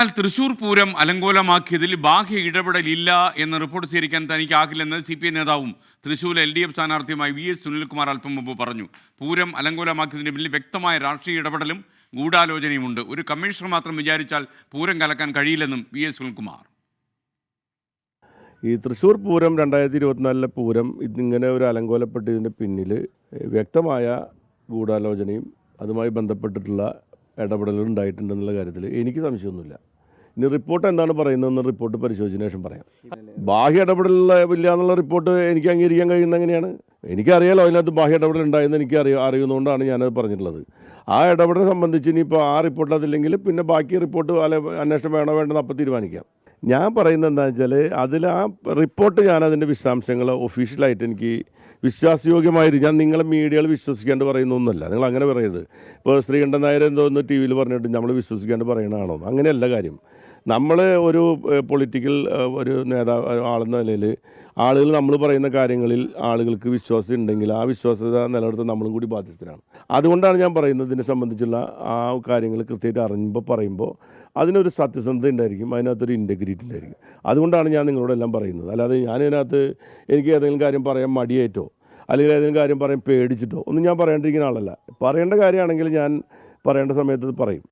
എന്നാൽ തൃശൂർ പൂരം അലങ്കോലമാക്കിയതിൽ ബാഹ്യ ഇടപെടലില്ല എന്ന് റിപ്പോർട്ട് സ്വീകരിക്കാൻ തനിക്കാകില്ലെന്ന് സി പി ഐ നേതാവും തൃശൂർ എൽ ഡി എഫ് സ്ഥാനാർത്ഥിയുമായി വി എസ് സുനിൽകുമാർ അല്പം മുമ്പ് പറഞ്ഞു. പൂരം അലങ്കോലമാക്കിയതിന് പിന്നിൽ വ്യക്തമായ രാഷ്ട്രീയ ഇടപെടലും ഗൂഢാലോചനയുമുണ്ട്. ഒരു കമ്മീഷണർ മാത്രം വിചാരിച്ചാൽ പൂരം കലക്കാൻ കഴിയില്ലെന്നും വി എസ് സുനിൽകുമാർ. ഈ തൃശൂർ പൂരം രണ്ടായിരത്തി ഇരുപത്തിനാലിലെ പൂരം ഇതിങ്ങനെ ഒരു അലങ്കോലപ്പെട്ടതിന്റെ പിന്നിൽ വ്യക്തമായ ഗൂഢാലോചനയും അതുമായി ബന്ധപ്പെട്ടിട്ടുള്ള ഇടപെടലുകൾ ഉണ്ടായിട്ടുണ്ടെന്നുള്ള കാര്യത്തിൽ എനിക്ക് സംശയമൊന്നുമില്ല. ഇനി റിപ്പോർട്ട് എന്താണ് പറയുന്നതെന്ന് റിപ്പോർട്ട് പരിശോധിച്ചതിന് ശേഷം പറയാം. ബാഹ്യ ഇടപെടലില്ല എന്നുള്ള റിപ്പോർട്ട് എനിക്ക് അംഗീകരിക്കാൻ കഴിയുന്ന എങ്ങനെയാണ്? എനിക്കറിയാലോ അതിനകത്ത് ബാഹ്യ ഇടപെടൽ ഉണ്ടായെന്ന് എനിക്ക് അറിയ അറിയുന്നതുകൊണ്ടാണ് ഞാനത് പറഞ്ഞിട്ടുള്ളത്. ആ ഇടപെടൽ സംബന്ധിച്ച് ഇനിയിപ്പോൾ ആ റിപ്പോർട്ട് അതില്ലെങ്കിൽ പിന്നെ ബാക്കി റിപ്പോർട്ട് അല്ലെ അന്വേഷണം വേണോ വേണ്ടെന്ന് അപ്പം തീരുമാനിക്കാം. ഞാൻ പറയുന്നത് എന്താണെന്ന് വെച്ചാൽ അതിൽ ആ റിപ്പോർട്ട് ഞാൻ അതിന്റെ വിശദാംശങ്ങൾ ഒഫീഷ്യലായിട്ട് എനിക്ക് വിശ്വാസയോഗ്യമായിരിക്കും ഞാൻ നിങ്ങളെ മീഡിയകൾ വിശ്വസിക്കാണ്ട് പറയുന്നൊന്നുമല്ല നിങ്ങൾ അങ്ങനെ പറയരുത്. ഇപ്പോൾ ശ്രീകണ്ഠൻ നായർ എന്തോ ഒന്ന് ടി വിയിൽ പറഞ്ഞിട്ട് നമ്മൾ വിശ്വസിക്കാണ്ട് പറയണതാണോ അങ്ങനെയല്ല കാര്യം. നമ്മൾ ഒരു പൊളിറ്റിക്കൽ ഒരു നേതാവ് ആളെന്ന നിലയിൽ ആളുകൾ നമ്മൾ പറയുന്ന കാര്യങ്ങളിൽ ആളുകൾക്ക് വിശ്വാസം ഉണ്ടെങ്കിൽ ആ വിശ്വാസ്യത നിലനിർത്താൻ നമ്മളും കൂടി ബാധ്യസ്ഥരാണ്. അതുകൊണ്ടാണ് ഞാൻ പറയുന്നത് ഇതിനെ സംബന്ധിച്ചുള്ള ആ കാര്യങ്ങൾ കൃത്യമായിട്ട് അറിയുമ്പോൾ പറയുമ്പോൾ അതിനൊരു സത്യസന്ധത ഉണ്ടായിരിക്കും അതിനകത്തൊരു ഇന്റഗ്രിറ്റി ഉണ്ടായിരിക്കും അതുകൊണ്ടാണ് ഞാൻ നിങ്ങളോടെല്ലാം പറയുന്നത്. അല്ലാതെ ഞാനതിനകത്ത് എനിക്ക് ഏതെങ്കിലും കാര്യം പറയാൻ മടിയായിട്ടോ അല്ലെങ്കിൽ ഏതെങ്കിലും കാര്യം പറയാൻ പേടിച്ചിട്ടോ ഒന്നും ഞാൻ പറയാണ്ടിരിക്കുന്ന ആളല്ല. പറയേണ്ട കാര്യമാണെങ്കിൽ ഞാൻ പറയേണ്ട സമയത്ത് പറയും.